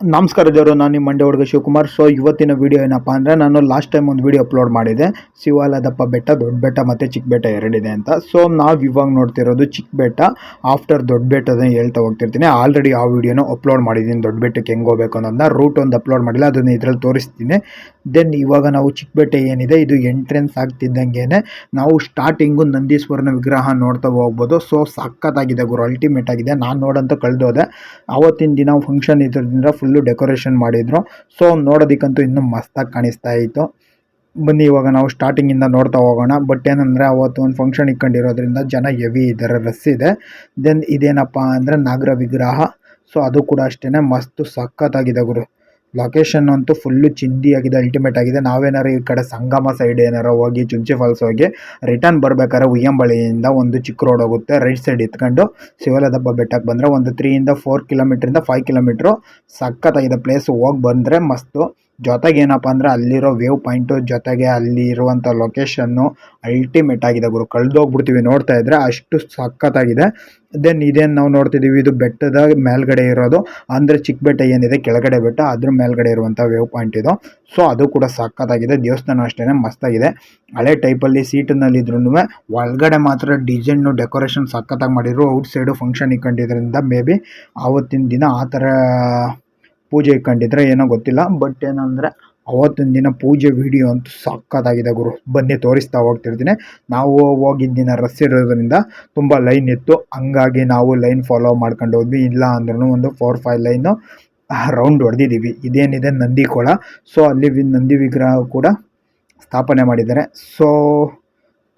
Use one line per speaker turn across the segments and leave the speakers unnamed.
ನಮಸ್ಕಾರ ದೇವರು, ನಾನು ನಿಮ್ಮ ಮಂಡ್ಯ ಹುಡುಗ ಶಿವಕುಮಾರ್. ಸೊ ಇವತ್ತಿನ ವಿಡಿಯೋ ಏನಪ್ಪ ಅಂದರೆ ನಾನು ಲಾಸ್ಟ್ ಟೈಮ್ ಒಂದು ವಿಡಿಯೋ ಅಪ್ಲೋಡ್ ಮಾಡಿದೆ. ಶಿವಾಲದಪ್ಪ ಬೆಟ್ಟ, ದೊಡ್ಡ ಬೆಟ್ಟ ಮತ್ತು ಚಿಕ್ಕ ಬೆಟ್ಟ ಎರಡಿದೆ ಅಂತ. ಸೊ ನಾವು ಇವಾಗ ನೋಡ್ತಿರೋದು ಚಿಕ್ಕ ಬೆಟ್ಟ. ಆಫ್ಟರ್ ದೊಡ್ಡ ಬೆಟ್ಟದ ಹೇಳ್ತಾ ಹೋಗ್ತಿರ್ತೀನಿ ಆಲ್ರೆಡಿ ಆ ವಿಡಿಯೋನ ಅಪ್ಲೋಡ್ ಮಾಡಿದ್ದೀನಿ. ದೊಡ್ಡ ಬೆಟ್ಟಕ್ಕೆ ಹೆಂಗೆ ಹೋಗ್ಬೇಕು ಅನ್ನೋದನ್ನ ರೂಟ್ ಒಂದು ಅಪ್ಲೋಡ್ ಮಾಡಿಲ್ಲ, ಅದನ್ನು ಇದರಲ್ಲಿ ತೋರಿಸ್ತೀನಿ. ದೆನ್ ಇವಾಗ ನಾವು ಚಿಕ್ಕ ಬೆಟ್ಟ ಏನಿದೆ, ಇದು ಎಂಟ್ರೆನ್ಸ್ ಆಗ್ತಿದ್ದಂಗೆ ನಾವು ಸ್ಟಾರ್ಟಿಂಗು ನಂದೀಶ್ವರನ ವಿಗ್ರಹ ನೋಡ್ತಾ ಹೋಗ್ಬೋದು. ಸೊ ಸಖತ್ತಾಗಿದೆ ಗುರು ಅಲ್ಟಿಮೇಟ್ ಆಗಿದೆ. ನಾನು ನೋಡಂತ ಕಳೆದೋದೆ. ಅವತ್ತಿನ ದಿನ ಫಂಕ್ಷನ್ ಇದ್ರಿಂದ ಫುಲ್ಲು ಡೆಕೋರೇಷನ್ ಮಾಡಿದ್ರು. ಸೊ ನೋಡೋದಕ್ಕಂತೂ ಇನ್ನೂ ಮಸ್ತಾಗಿ ಕಾಣಿಸ್ತಾ ಇತ್ತು. ಬನ್ನಿ, ಇವಾಗ ನಾವು ಸ್ಟಾರ್ಟಿಂಗಿಂದ ನೋಡ್ತಾ ಹೋಗೋಣ. ಬಟ್ ಏನಂದರೆ, ಅವತ್ತು ಒಂದು ಫಂಕ್ಷನ್ ಇಟ್ಕೊಂಡಿರೋದ್ರಿಂದ ಜನ ಹೆವಿ ಇದ್ದಾರೆ ರಸ್ ಇದೆ. ದೆನ್ ಇದೇನಪ್ಪ ಅಂದರೆ ನಾಗರ ವಿಗ್ರಹ. ಸೊ ಅದು ಕೂಡ ಅಷ್ಟೇ ಮಸ್ತು ಸಖತ್ತಾಗಿದೆ ಗುರು. ಲೊಕೇಶನ್ ಅಂತೂ ಫುಲ್ಲು ಚಿಂದಿಯಾಗಿದೆ ಅಲ್ಟಿಮೇಟ್ ಆಗಿದೆ. ನಾವೇನಾರು ಈ ಕಡೆ ಸಂಗಮ ಸೈಡ್ ಏನಾರು ಹೋಗಿ, ಚುಂಚಿ ಫಾಲ್ಸ್ ಹೋಗಿ ರಿಟರ್ನ್ ಬರ್ಬೇಕಾದ್ರೆ ಉಯ್ಯಂಬಳಿಯಿಂದ ಒಂದು ಚಿಕ್ಕ ರೋಡ್ ಹೋಗುತ್ತೆ. ರೈಟ್ ಸೈಡ್ ಎತ್ಕೊಂಡು ಶಿವಲದಬ್ಬ ಬೆಟ್ಟಕ್ಕೆ ಬಂದರೆ ಒಂದು ತ್ರೀಯಿಂದ ಫೋರ್ ಕಿಲೋಮೀಟ್ರಿಂದ ಫೈವ್ ಕಿಲೋಮೀಟ್ರು ಸಖತ್ತಾಗಿದೆ ಪ್ಲೇಸ್ ಹೋಗಿ ಬಂದರೆ ಮಸ್ತು. ಜೊತೆಗೆ ಏನಪ್ಪ ಅಂದರೆ ಅಲ್ಲಿರೋ ವೇವ್ ಪಾಯಿಂಟು ಜೊತೆಗೆ ಅಲ್ಲಿ ಇರುವಂಥ ಲೊಕೇಶನ್ನು ಅಲ್ಟಿಮೇಟ್ ಆಗಿದೆ ಗುರು. ಕಳೆದೋಗ್ಬಿಡ್ತೀವಿ ನೋಡ್ತಾ ಇದ್ರೆ ಅಷ್ಟು ಸಖತ್ತಾಗಿದೆ. ದೆನ್ ಇದೇನು ನಾವು ನೋಡ್ತಿದ್ದೀವಿ ಇದು ಬೆಟ್ಟದ ಮೇಲ್ಗಡೆ ಇರೋದು. ಅಂದರೆ ಚಿಕ್ಕ ಬೆಟ್ಟ ಏನಿದೆ, ಕೆಳಗಡೆ ಬೆಟ್ಟ, ಅದ್ರ ಮೇಲ್ಗಡೆ ಇರುವಂಥ ವೇವ್ ಪಾಯಿಂಟ್ ಇದು. ಸೊ ಅದು ಕೂಡ ಸಖತ್ತಾಗಿದೆ. ದೇವಸ್ಥಾನ ಅಷ್ಟೇ ಮಸ್ತಾಗಿದೆ. ಹಳೆ ಟೈಪಲ್ಲಿ ಸೀಟಿನಲ್ಲಿ ಇದ್ರೂ ಒಳಗಡೆ ಮಾತ್ರ ಡಿಸೈನು ಡೆಕೋರೇಷನ್ ಸಖತ್ತಾಗಿ ಮಾಡಿದ್ರು. ಔಟ್ ಸೈಡು ಫಂಕ್ಷನ್ ಇಕ್ಕೊಂಡಿದ್ರಿಂದ ಮೇ ಬಿ ಆವತ್ತಿನ ದಿನ ಆ ಥರ ಪೂಜೆ ಇಟ್ಕೊಂಡಿದ್ರೆ ಏನೋ ಗೊತ್ತಿಲ್ಲ. ಬಟ್ ಏನಂದರೆ ಅವತ್ತಿನ ದಿನ ಪೂಜೆ ವಿಡಿಯೋ ಅಂತೂ ಸಕ್ಕತ್ತಾಗಿದೆ ಗುರು. ಬನ್ನಿ ತೋರಿಸ್ತಾ ಹೋಗ್ತಿರ್ತೀನಿ. ನಾವು ಹೋಗಿದ್ದ ದಿನ ರಸ್ ಇರೋದ್ರಿಂದ ತುಂಬ ಲೈನ್ ಇತ್ತು. ಹಂಗಾಗಿ ನಾವು ಲೈನ್ ಫಾಲೋ ಮಾಡ್ಕೊಂಡು ಹೋದ್ವಿ. ಇಲ್ಲ ಅಂದ್ರೂ ಒಂದು ಫೋರ್ ಫೈವ್ ಲೈನು ರೌಂಡ್ ಹೊಡೆದಿದ್ದೀವಿ. ಇದೇನಿದೆ ನಂದಿ ಕೊಳ ಸೊ ಅಲ್ಲಿ ನಂದಿ ವಿಗ್ರಹ ಕೂಡ ಸ್ಥಾಪನೆ ಮಾಡಿದ್ದಾರೆ. ಸೊ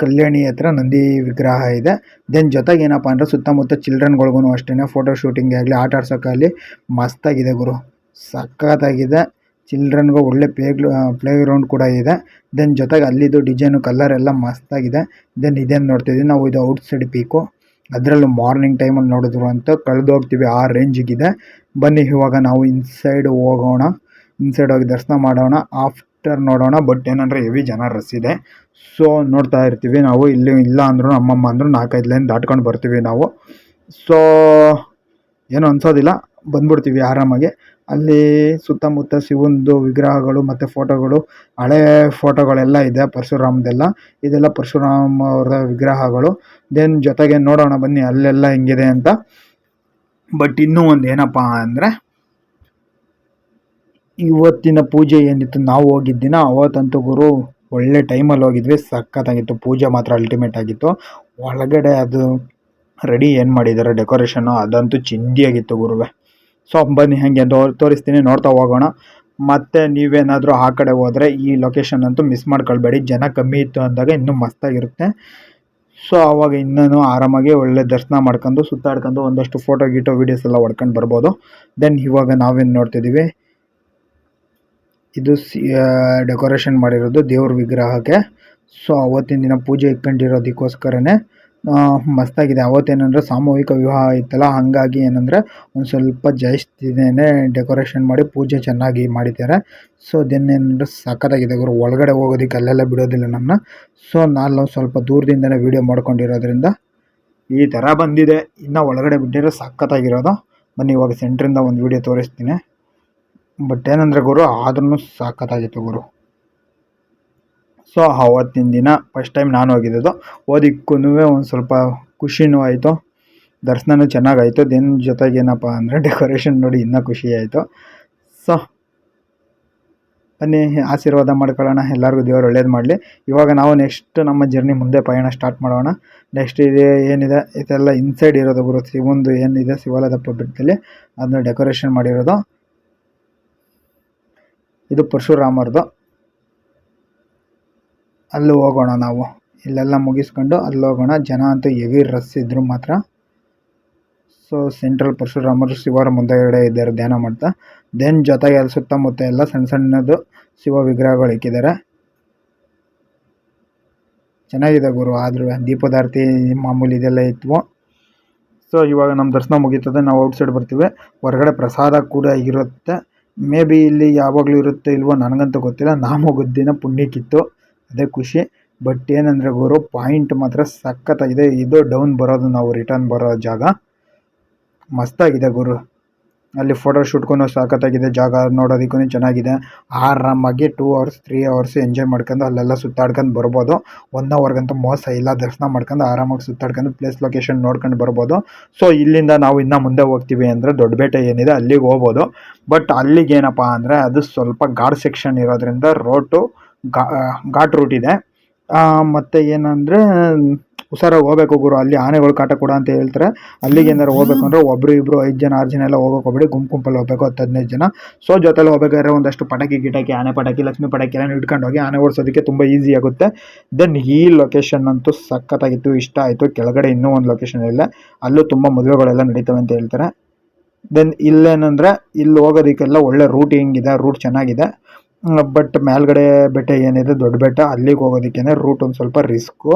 ಕಲ್ಯಾಣಿ ಹತ್ರ ನಂದಿ ವಿಗ್ರಹ ಇದೆ. ದೆನ್ ಜೊತೆಗೆ ಏನಪ್ಪ ಅಂದರೆ ಸುತ್ತಮುತ್ತ ಚಿಲ್ಡ್ರನ್ಗಳಿಗೂ ಅಷ್ಟೇ ಫೋಟೋ ಶೂಟಿಂಗ್ ಆಗಲಿ, ಆಟ ಆಡ್ಸೋಕ್ಕಾಗಲಿ ಮಸ್ತಾಗಿದೆ ಗುರು. ಸಖತ್ತಾಗಿದೆ. ಚಿಲ್ಡ್ರನ್ಗೂ ಒಳ್ಳೆ ಪ್ಲೇ ಪ್ಲೇ ಗ್ರೌಂಡ್ ಕೂಡ ಇದೆ. ದೆನ್ ಜೊತೆಗೆ ಅಲ್ಲಿದ್ದು ಡಿಸೈನು, ಕಲರ್ ಎಲ್ಲ ಮಸ್ತಾಗಿದೆ. ದೆನ್ ಇದೇನು ನೋಡ್ತಿದ್ವಿ ನಾವು, ಇದು ಔಟ್ ಸೈಡ್ ಪೀಕು. ಅದರಲ್ಲೂ ಮಾರ್ನಿಂಗ್ ಟೈಮಲ್ಲಿ ನೋಡಿದ್ರು ಅಂತ ಕಳೆದೋಗ್ತೀವಿ ಆ ರೇಂಜಿಗಿದೆ. ಬನ್ನಿ ಇವಾಗ ನಾವು ಇನ್ಸೈಡ್ ಹೋಗೋಣ. ಇನ್ಸೈಡ್ ಹೋಗಿ ದರ್ಶನ ಮಾಡೋಣ. ಆಫ್ಟರ್ ನೋಡೋಣ, ಬಟ್ ಏನಂದರೆ ಹೆವಿ ಜನ ರಸ್ ಇದೆ. ಸೊ, ನೋಡ್ತಾ ಇರ್ತೀವಿ ನಾವು, ಇಲ್ಲಿ ಇಲ್ಲ ಅಂದ್ರೂ ನಮ್ಮಮ್ಮ ಅಂದ್ರೂ ನಾಲ್ಕೈದು ಲೈನ್ ದಾಟ್ಕೊಂಡು ಬರ್ತೀವಿ ನಾವು. ಸೊ, ಏನು ಅನ್ಸೋದಿಲ್ಲ. ಬಂದ್ಬಿಡ್ತೀವಿ ಆರಾಮಾಗಿ. ಅಲ್ಲಿ ಸುತ್ತಮುತ್ತ ಶಿವಂದು ವಿಗ್ರಹಗಳು ಮತ್ತು ಫೋಟೋಗಳು, ಹಳೆ ಫೋಟೋಗಳೆಲ್ಲ ಇದೆ ಪರಶುರಾಮ್ದೆಲ್ಲ. ಇದೆಲ್ಲ ಪರಶುರಾಮ್ ಅವರ ವಿಗ್ರಹಗಳು. ದೆನ್ ಜೊತೆಗೆ ನೋಡೋಣ ಬನ್ನಿ ಅಲ್ಲೆಲ್ಲ ಹೆಂಗಿದೆ ಅಂತ. ಬಟ್ ಇನ್ನೂ ಒಂದು ಏನಪ್ಪ ಅಂದರೆ, ಇವತ್ತಿನ ಪೂಜೆ ಏನಿತ್ತು, ನಾವು ಹೋಗಿದ್ದ ದಿನ ಅವತ್ತಂತೂ ಗುರು ಒಳ್ಳೆ ಟೈಮಲ್ಲಿ ಹೋಗಿದ್ವಿ. ಸಖತ್ತಾಗಿತ್ತು. ಪೂಜೆ ಮಾತ್ರ ಅಲ್ಟಿಮೇಟ್ ಆಗಿತ್ತು. ಒಳಗಡೆ ಅದು ರೆಡಿ ಏನು ಮಾಡಿದ್ದಾರೆ ಡೆಕೋರೇಷನ್ನು ಅದಂತೂ ಚಿಂದಿಯಾಗಿತ್ತು ಗುರುವೆ. ಸೊ ಬನ್ನಿ ಹಾಗೆ ತೋರಿಸ್ತೀನಿ, ನೋಡ್ತಾ ಹೋಗೋಣ. ಮತ್ತು ನೀವೇನಾದರೂ ಆ ಕಡೆ ಹೋದರೆ ಈ ಲೊಕೇಶನ್ ಅಂತೂ ಮಿಸ್ ಮಾಡ್ಕೊಳ್ಬೇಡಿ. ಜನ ಕಮ್ಮಿ ಇತ್ತು ಅಂದಾಗ ಇನ್ನೂ ಮಸ್ತಾಗಿರುತ್ತೆ. ಸೊ ಆವಾಗ ಇನ್ನೂ ಆರಾಮಾಗಿ ಒಳ್ಳೆ ದರ್ಶನ ಮಾಡ್ಕೊಂಡು, ಸುತ್ತಾಡ್ಕೊಂಡು ಒಂದಷ್ಟು ಫೋಟೋ ಗೀಟೋ ವೀಡಿಯೋಸ್ ಎಲ್ಲ ಹೊಡ್ಕೊಂಡು ಬರ್ಬೋದು. ದೆನ್ ಇವಾಗ ನಾವೇನು ನೋಡ್ತಿದ್ದೀವಿ ಇದು ಸಿ ಡೆಕೋರೇಷನ್ ಮಾಡಿರೋದು ದೇವ್ರ ವಿಗ್ರಹಕ್ಕೆ. ಸೊ ಅವತ್ತಿನ ದಿನ ಪೂಜೆ ಇಟ್ಕೊಂಡಿರೋದಕ್ಕೋಸ್ಕರನೇ ಮಸ್ತಾಗಿದೆ. ಅವತ್ತೇನಂದರೆ ಸಾಮೂಹಿಕ ವಿವಾಹ ಇತ್ತಲ್ಲ, ಹಾಗಾಗಿ ಏನಂದರೆ ಒಂದು ಸ್ವಲ್ಪ ಜಾಸ್ತಿನೇ ಡೆಕೋರೇಷನ್ ಮಾಡಿ ಪೂಜೆ ಚೆನ್ನಾಗಿ ಮಾಡಿದ್ದಾರೆ. ಸೊ ದೆನ್ ಏನಂದರೆ ಸಖತ್ತಾಗಿದೆ ಗುರು. ಒಳಗಡೆ ಹೋಗೋದಕ್ಕೆ ಅಲ್ಲೆಲ್ಲ ಬಿಡೋದಿಲ್ಲ ನಮ್ಮನ್ನ ಸೊ ನಾನು ಸ್ವಲ್ಪ ದೂರದಿಂದನೇ ವೀಡಿಯೋ ಮಾಡ್ಕೊಂಡಿರೋದ್ರಿಂದ ಈ ಥರ ಬಂದಿದೆ. ಇನ್ನು ಒಳಗಡೆ ಬಿಟ್ಟಿರೋ ಸಖತ್ತಾಗಿರೋದು. ಬನ್ನಿ, ಇವಾಗ ಸೆಂಟ್ರಿಂದ ಒಂದು ವೀಡಿಯೋ ತೋರಿಸ್ತೀನಿ. ಬಟ್ ಏನಂದರೆ ಗುರು ಆದ್ರೂ ಸಖತ್ತಾಗಿತ್ತು ಗುರು. ಸೊ, ಅವತ್ತಿನ ದಿನ ಫಸ್ಟ್ ಟೈಮ್ ನಾನು ಹೋಗಿದ್ದು ಓದಿಕ್ಕೂ ಒಂದು ಸ್ವಲ್ಪ ಖುಷಿನೂ ಆಯಿತು. ದರ್ಶನವೂ ಚೆನ್ನಾಗಾಯಿತು. ದೆನ್ ಜೊತೆಗೆ ಏನಪ್ಪ ಅಂದರೆ ಡೆಕೋರೇಷನ್ ನೋಡಿ ಇನ್ನೂ ಖುಷಿ ಆಯಿತು. ಸೊ, ಬನ್ನಿ, ಆಶೀರ್ವಾದ ಮಾಡ್ಕೊಳ್ಳೋಣ. ಎಲ್ಲರಿಗೂ ದೇವರು ಒಳ್ಳೇದು ಮಾಡಲಿ. ಇವಾಗ ನಾವು ನೆಕ್ಸ್ಟ್ ನಮ್ಮ ಜರ್ನಿ ಮುಂದೆ ಪಯಣ ಸ್ಟಾರ್ಟ್ ಮಾಡೋಣ. ನೆಕ್ಸ್ಟ್ ಇದೆ, ಏನಿದೆ, ಇದೆಲ್ಲ ಇನ್ಸೈಡ್ ಇರೋದು ಗುರು. ಒಂದು ಏನಿದೆ ಶಿವಾಲದಪ್ಪ ಬೆಟ್ಟದಲ್ಲಿ ಅದನ್ನ ಡೆಕೋರೇಷನ್ ಮಾಡಿರೋದು. ಇದು ಪರಶುರಾಮರ್ದು ಅಲ್ಲಿ ಹೋಗೋಣ ನಾವು. ಇಲ್ಲೆಲ್ಲ ಮುಗಿಸ್ಕೊಂಡು ಅಲ್ಲಿ ಹೋಗೋಣ. ಜನ ಅಂತೂ ಹೆವಿ ರಸ್ ಇದ್ರು ಮಾತ್ರ. ಸೊ ಸೆಂಟ್ರಲ್ ಪರಶುರಾಮರು ಶಿವರ ಮುಂದೆಗಡೆ ಇದ್ದಾರೆ, ಧ್ಯಾನ ಮಾಡ್ತಾ. ದೆನ್ ಜೊತೆಗೆ ಅಲ್ಲಿ ಸುತ್ತಮುತ್ತ ಎಲ್ಲ ಸಣ್ಣ ಸಣ್ಣದು ಶಿವ ವಿಗ್ರಹಗಳು ಇಕ್ಕಿದ್ದಾರೆ. ಚೆನ್ನಾಗಿದೆ ಗುರು, ಆದರೂ ದೀಪದಾರ್ತಿ ಮಾಮೂಲಿ ಇದೆಲ್ಲ ಇತ್ತು. ಸೊ ಇವಾಗ ನಮ್ಮ ದರ್ಶನ ಮುಗೀತದೆ, ನಾವು ಔಟ್ಸೈಡ್ ಬರ್ತೀವಿ. ಹೊರಗಡೆ ಪ್ರಸಾದ ಕೂಡ ಇರುತ್ತೆ. ಮೇ ಬಿ ಇಲ್ಲಿ ಯಾವಾಗಲೂ ಇರುತ್ತೆ ಇಲ್ವೋ ನನಗಂತೂ ಗೊತ್ತಿಲ್ಲ. ನಾ ಹೋಗೋದ್ ದಿನ ಪುಣ್ಯಕ್ಕಿತ್ತು. ಅದೇ ಖುಷಿ. ಬಟ್ ಏನಂದರೆ ಗುರು ಪಾಯಿಂಟ್ ಮಾತ್ರ ಸಖತ್ತಾಗಿದೆ. ಇದು ಡೌನ್ ಬರೋದು, ನಾವು ರಿಟರ್ನ್ ಬರೋ ಜಾಗ. ಮಸ್ತಾಗಿದೆ ಗುರು. ಅಲ್ಲಿ ಫೋಟೋ ಶೂಟ್ಗೂ ಸಖತ್ತಾಗಿದೆ. ಜಾಗ ನೋಡೋದಕ್ಕೂ ಚೆನ್ನಾಗಿದೆ. ಆರಾಮಾಗಿ two hours three hours enjoy ಮಾಡ್ಕೊಂಡು ಅಲ್ಲೆಲ್ಲ ಸುತ್ತಾಡ್ಕೊಂಡು ಬರ್ಬೋದು. ಒನ್ ಅವರ್ಗಂತೂ ಮೋಸ ಇಲ್ಲ. ದರ್ಶನ ಮಾಡ್ಕೊಂಡು ಆರಾಮಾಗಿ ಸುತ್ತಾಡ್ಕೊಂಡು ಪ್ಲೇಸ್ ಲೊಕೇಶನ್ ನೋಡ್ಕೊಂಡು ಬರ್ಬೋದು. ಸೊ ಇಲ್ಲಿಂದ ನಾವು ಇನ್ನೂ ಮುಂದೆ ಹೋಗ್ತೀವಿ ಅಂದರೆ ದೊಡ್ಡಬೇಟೆ ಏನಿದೆ, ಅಲ್ಲಿಗೆ ಹೋಗ್ಬೋದು. ಬಟ್ ಅಲ್ಲಿಗೆ ಏನಪ್ಪ ಅಂದರೆ ಅದು ಸ್ವಲ್ಪ ಘಾಟ್ ಸೆಕ್ಷನ್ ಇರೋದ್ರಿಂದ ರೋಟು ಘಾಟ್ ರೂಟ್ ಇದೆ. ಮತ್ತೆ ಏನಂದರೆ ಹುಷಾರಾಗಿ ಹೋಗ್ಬೇಕು ಗುರು, ಅಲ್ಲಿ ಆನೆಗಳು ಕಾಟ ಕೊಡ ಅಂತ ಹೇಳ್ತಾರೆ. ಅಲ್ಲಿಗೆ ಏನಾರು ಹೋಗ್ಬೇಕು ಅಂದ್ರೆ ಒಬ್ರು ಇಬ್ಬರು ಐದು ಜನ, ಆರು ಜನ ಎಲ್ಲ ಹೋಗೋಕೆ ಹೋಗ್ಬೇಡಿ ಗುಂಪು ಗುಂಪಲ್ಲಿ ಹೋಗ್ಬೇಕು, ಹತ್ತು ಹದಿನೈದು ಜನ. ಸೊ ಜೊತೆಲಿ ಹೋಗ್ಬೇಕಾದ್ರೆ ಒಂದಷ್ಟು ಪಟಾಕಿ ಗಿಟಾಕಿ, ಆನೆ ಪಟಾಕಿ, ಲಕ್ಷ್ಮಿ ಪಟಾಕಿ ಎಲ್ಲ ಇಟ್ಕೊಂಡು ಹೋಗಿ ಆನೆ ಓಡಿಸೋದಕ್ಕೆ ತುಂಬ ಈಸಿ ಆಗುತ್ತೆ. ದೆನ್ ಈ ಲೊಕೇಶನ್ ಅಂತೂ ಸಖತ್ತಾಗಿತ್ತು, ಇಷ್ಟ ಆಯಿತು. ಕೆಳಗಡೆ ಇನ್ನೂ ಒಂದು ಲೊಕೇಶನ್ ಇಲ್ಲ. ಅಲ್ಲೂ ತುಂಬ ಮದುವೆಗಳೆಲ್ಲ ನಡೀತವೆ ಅಂತ ಹೇಳ್ತಾರೆ. ದೆನ್ ಇಲ್ಲೇನಂದರೆ, ಇಲ್ಲಿ ಹೋಗೋದಕ್ಕೆಲ್ಲ ಒಳ್ಳೆ ರೂಟ್ ಹೆಂಗಿದೆ ರೂಟ್ ಚೆನ್ನಾಗಿದೆ. ಬಟ್ ಮೇಲ್ಗಡೆ ಬೆಟ್ಟ ಏನಿದೆ, ದೊಡ್ಡ ಬೆಟ್ಟ, ಅಲ್ಲಿಗೆ ಹೋಗೋದಕ್ಕೇನೆ ರೂಟ್ ಒಂದು ಸ್ವಲ್ಪ ರಿಸ್ಕು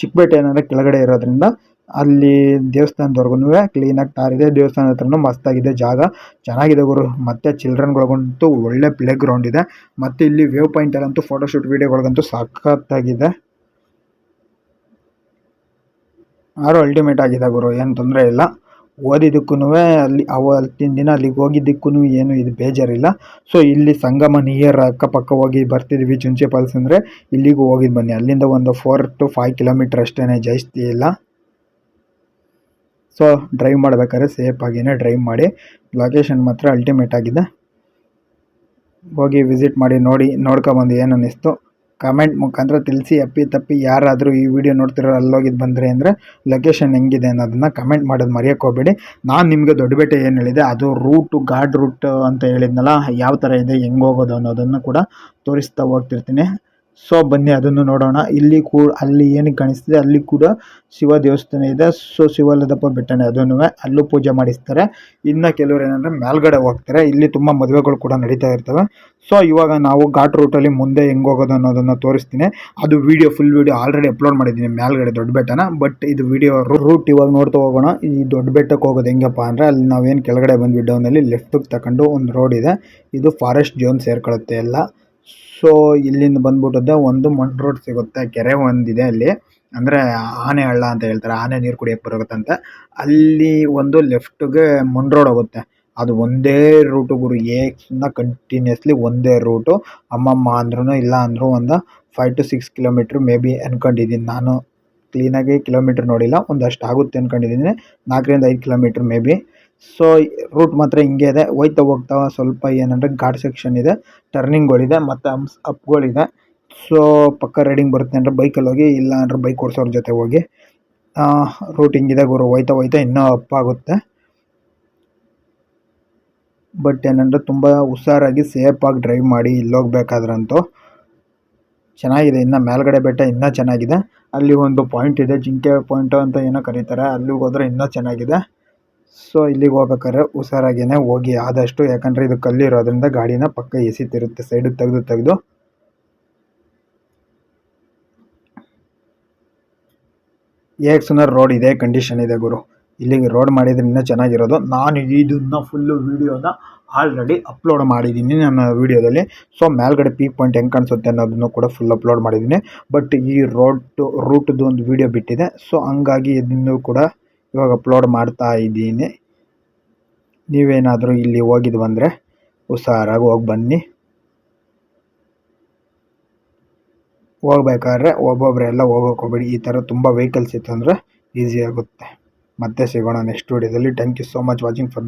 ಚಿಕ್ಕ ಬೆಟ್ಟ ಏನಂದರೆ ಕೆಳಗಡೆ ಇರೋದ್ರಿಂದ ಅಲ್ಲಿ ದೇವಸ್ಥಾನದವರೆಗೂ ಕ್ಲೀನಾಗಿ ತಾರಿದೆ. ದೇವಸ್ಥಾನ ಹತ್ರನೂ ಮಸ್ತಾಗಿದೆ ಜಾಗ. ಚೆನ್ನಾಗಿದೆ ಗುರು. ಮತ್ತು ಚಿಲ್ಡ್ರನ್ಗಳಿಗಂತೂ ಒಳ್ಳೆ ಪ್ಲೇ ಗ್ರೌಂಡ್ ಇದೆ. ಮತ್ತು ಇಲ್ಲಿ ವೇವ್ ಪಾಯಿಂಟಲ್ಲಂತೂ ಫೋಟೋಶೂಟ್ ವೀಡಿಯೋಗಳಿಗಂತೂ ಸಖತ್ತಾಗಿದೆ. ಆರು ಅಲ್ಟಿಮೇಟ್ ಆಗಿದೆ ಗುರು? ಏನು ತೊಂದರೆ ಇಲ್ಲ. ಓದಿದ್ದಕ್ಕೂ ಅಲ್ಲಿ ಅವತ್ತಿನ ದಿನ ಅಲ್ಲಿಗೆ ಹೋಗಿದ್ದಕ್ಕೂ ಏನು ಇದು ಬೇಜಾರಿಲ್ಲ. ಸೊ ಇಲ್ಲಿ ಸಂಗಮ ನಿಯರ್ ಅಕ್ಕಪಕ್ಕ ಹೋಗಿ ಬರ್ತಿದ್ವಿ ಚುಂಚೆ ಫಾಲ್ಸ್ ಅಂದರೆ ಇಲ್ಲಿಗೂ ಹೋಗಿದ್ದು ಬನ್ನಿ. ಅಲ್ಲಿಂದ ಒಂದು ಫೋರ್ ಟು ಫೈವ್ ಕಿಲೋಮೀಟ್ರ್ ಅಷ್ಟೇ ಜಾಸ್ತಿ ಇಲ್ಲ. ಸೊ ಡ್ರೈವ್ ಮಾಡಬೇಕಾದ್ರೆ ಸೇಫಾಗಿಯೇ ಡ್ರೈವ್ ಮಾಡಿ. ಲೊಕೇಶನ್ ಮಾತ್ರ ಅಲ್ಟಿಮೇಟ್ ಆಗಿದೆ. ಹೋಗಿ ವಿಸಿಟ್ ಮಾಡಿ ನೋಡಿ ನೋಡ್ಕೊಬಂದು ಏನು ಅನ್ನಿಸ್ತು. ಕಮೆಂಟ್ ಮುಖಾಂತರ ತಿಳಿಸಿ, ಅಪ್ಪಿ ತಪ್ಪಿ ಯಾರಾದರೂ ಈ ವಿಡಿಯೋ ನೋಡ್ತಿರೋ ಅಲ್ಲೋಗಿದ್ದು ಬಂದರೆ ಅಂದರೆ ಲೊಕೇಶನ್ ಹೆಂಗಿದೆ ಅನ್ನೋದನ್ನು ಕಮೆಂಟ್ ಮಾಡೋದು ಹೋಗಬೇಡಿ. ನಾನು ನಿಮಗೆ ದೊಡ್ಡಬೇಟೆ ಏನು ಹೇಳಿದೆ, ಅದು ರೂಟು ಗಾಡ್ ರೂಟ್ ಅಂತ ಹೇಳಿದ್ನಲ್ಲ, ಯಾವ ಥರ ಇದೆ, ಹೆಂಗೆ ಹೋಗೋದು ಅನ್ನೋದನ್ನು ಕೂಡ ತೋರಿಸ್ತಾ ಹೋಗ್ತಿರ್ತೀನಿ. ಸೊ ಬನ್ನಿ, ಅದನ್ನು ನೋಡೋಣ. ಇಲ್ಲಿ ಕೂ ಅಲ್ಲಿ ಏನಕ್ಕೆ ಕಾಣಿಸ್ತಿದೆ, ಅಲ್ಲಿ ಕೂಡ ಶಿವ ದೇವಸ್ಥಾನ ಇದೆ. ಸೊ ಶಿವಲದಪ್ಪ ಬೆಟ್ಟನೇ, ಅದನ್ನು ಅಲ್ಲೂ ಪೂಜೆ ಮಾಡಿಸ್ತಾರೆ. ಇನ್ನು ಕೆಲವರು ಏನಂದರೆ ಮೇಲ್ಗಡೆ ಹೋಗ್ತಾರೆ. ಇಲ್ಲಿ ತುಂಬ ಮದುವೆಗಳು ಕೂಡ ನಡೀತಾ ಇರ್ತವೆ. ಸೊ ಇವಾಗ ನಾವು ಘಾಟ್ ರೂಟಲ್ಲಿ ಮುಂದೆ ಹೆಂಗೆ ಹೋಗೋದು ಅನ್ನೋದನ್ನು ತೋರಿಸ್ತೀನಿ. ಅದು video full video already upload ಮಾಡಿದ್ದೀನಿ, ಮೇಲ್ಗಡೆ ದೊಡ್ಡ ಬೆಟ್ಟನ. ಬಟ್ ಇದು ವಿಡಿಯೋ ರೂಟ್ ಇವಾಗ ನೋಡ್ತಾ ಹೋಗೋಣ. ಈ ದೊಡ್ಡ ಬೆಟ್ಟಕ್ಕೆ ಹೋಗೋದು ಹೆಂಗಪ್ಪ ಅಂದರೆ, ಅಲ್ಲಿ ನಾವೇನು ಕೆಳಗಡೆ ಬಂದ್ವಿ ಡೌನಲ್ಲಿ ಲೆಫ್ಟಿಗೆ ತಗೊಂಡು ಒಂದು ರೋಡ್ ಇದೆ. ಇದು ಫಾರೆಸ್ಟ್ ಜೋನ್ ಸೇರ್ಕೊಳ್ಳುತ್ತೆ ಎಲ್ಲ. ಸೊ ಇಲ್ಲಿಂದ ಬಂದ್ಬಿಟ್ಟದ್ದು ಒಂದು ಮಣ್ ರೋಡ್ ಸಿಗುತ್ತೆ, ಕೆರೆ ಒಂದಿದೆ ಅಲ್ಲಿ. ಅಂದರೆ ಆನೆ ಹಳ್ಳ ಅಂತ ಹೇಳ್ತಾರೆ, ಆನೆ ನೀರು ಕುಡಿಯೋಕ್ಕೆ ಬರುತ್ತಂತೆ ಅಲ್ಲಿ ಒಂದು ಲೆಫ್ಟ್ಗೆ ಮಣ್ ರೋಡ್ ಹೋಗುತ್ತೆ. ಅದು ಒಂದೇ ರೂಟು ಗುರು ಏಕ್ಸ್ನ ಕಂಟಿನ್ಯೂಸ್ಲಿ ಒಂದೇ ರೂಟು ಅಮ್ಮಮ್ಮ ಅಂದ್ರೂ ಇಲ್ಲ ಅಂದರೂ ಒಂದು five to six kilometre maybe ಅನ್ಕೊಂಡಿದ್ದೀನಿ. ನಾನು ಕ್ಲೀನಾಗಿ ಕಿಲೋಮೀಟ್ರ್ ನೋಡಿಲ್ಲ, ಒಂದಷ್ಟು ಆಗುತ್ತೆ ಅನ್ಕೊಂಡಿದ್ದೀನಿ. ನಾಲ್ಕರಿಂದ ಐದು kilometre maybe so route ಮಾತ್ರ ಹಿಂಗೆ ಇದೆ. ಹೋಯ್ತಾ ಹೋಗ್ತಾ ಸ್ವಲ್ಪ ಏನಂದರೆ ಘಾಟ್ ಸೆಕ್ಷನ್ ಇದೆ. ಟರ್ನಿಂಗ್ಗಳಿದೆ ಮತ್ತು ಹಂಪ್ಸ್ ಅಪ್ಗಳಿದೆ ಸೊ ಪಕ್ಕ ರೈಡಿಂಗ್ ಬರುತ್ತೆ ಅಂದರೆ ಬೈಕಲ್ಲಿ ಹೋಗಿ, ಇಲ್ಲ ಅಂದರೆ ಬೈಕ್ ಓಡಿಸೋರ ಜೊತೆ ಹೋಗಿ. ರೂಟ್ ಹಿಂಗಿದೆ ಗುರು. ಹೋಯ್ತಾ ಹೋಯ್ತಾ ಇನ್ನೂ ಅಪ್ ಆಗುತ್ತೆ. ಬಟ್ ಏನಂದರೆ ತುಂಬ ಹುಷಾರಾಗಿ ಸೇಫಾಗಿ ಡ್ರೈವ್ ಮಾಡಿ ಇಲ್ಲೋಗ್ಬೇಕಾದ್ರಂತೂ ಚೆನ್ನಾಗಿದೆ. ಇನ್ನು ಮೇಲ್ಗಡೆ ಬೆಟ್ಟ ಇನ್ನೂ ಚೆನ್ನಾಗಿದೆ. ಅಲ್ಲಿ ಒಂದು ಪಾಯಿಂಟ್ ಇದೆ. ಜಿಂಕೆ ಪಾಯಿಂಟು ಅಂತ ಏನೋ ಕರೀತಾರೆ. ಅಲ್ಲಿಗೆ ಹೋದ್ರೆ ಇನ್ನೂ ಚೆನ್ನಾಗಿದೆ. ಸೊ ಇಲ್ಲಿಗೆ ಹೋಗ್ಬೇಕಾದ್ರೆ ಹುಷಾರಾಗಿಯೇ ಹೋಗಿ ಆದಷ್ಟು ಯಾಕಂದರೆ ಇದು ಕಲ್ಲಿರೋದ್ರಿಂದ ಗಾಡಿನ ಪಕ್ಕ ಎಸಿತಿರುತ್ತೆ ಸೈಡ್ ತೆಗೆದು ತೆಗೆದು. ಏಕ್ಸ್ನರ್ ರೋಡ್ ಇದೆ ಕಂಡೀಷನ್ ಇದೆ ಗುರು. ಇಲ್ಲಿಗೆ ರೋಡ್ ಮಾಡಿದ್ರೆ ಇನ್ನೂ ಚೆನ್ನಾಗಿರೋದು. ನಾನು ಇದನ್ನ ಫುಲ್ಲು ವೀಡಿಯೋನ ಆಲ್ರೆಡಿ ಅಪ್ಲೋಡ್ ಮಾಡಿದ್ದೀನಿ ನನ್ನ ವೀಡಿಯೋದಲ್ಲಿ ಸೊ ಮೇಲ್ಗಡೆ ಪೀಕ್ ಪಾಯಿಂಟ್ ಹೆಂಗೆ ಕಾಣಿಸುತ್ತೆ ಅನ್ನೋದನ್ನು ಕೂಡ ಫುಲ್ ಅಪ್ಲೋಡ್ ಮಾಡಿದ್ದೀನಿ. ಬಟ್ ಈ ರೋಡ್ ರೂಟ್ದು ಒಂದು ವೀಡಿಯೋ ಬಿಟ್ಟಿದೆ. ಸೊ ಹಂಗಾಗಿ ಇದನ್ನು ಕೂಡ ಇವಾಗ ಅಪ್ಲೋಡ್ ಮಾಡ್ತಾ ಇದ್ದೀನಿ. ನೀವೇನಾದರೂ ಇಲ್ಲಿ ಹೋಗಿದ್ದು ಬಂದರೆ ಹುಷಾರಾಗಿ ಹೋಗಿ ಬನ್ನಿ. ಹೋಗ್ಬೇಕಾದ್ರೆ ಒಬ್ಬೊಬ್ಬರೆಲ್ಲ ಹೋಗೋಕೆ ಹೋಗ್ಬೇಡಿ. ಈ ಥರ ತುಂಬ ವೆಹಿಕಲ್ಸ್ ಇತ್ತು ಅಂದರೆ ಈಸಿ ಆಗುತ್ತೆ. ಮತ್ತೆ ಸಿಗೋಣ ನೆಕ್ಸ್ಟ್ ವೀಡಿಯೋದಲ್ಲಿ thank you so much watching for the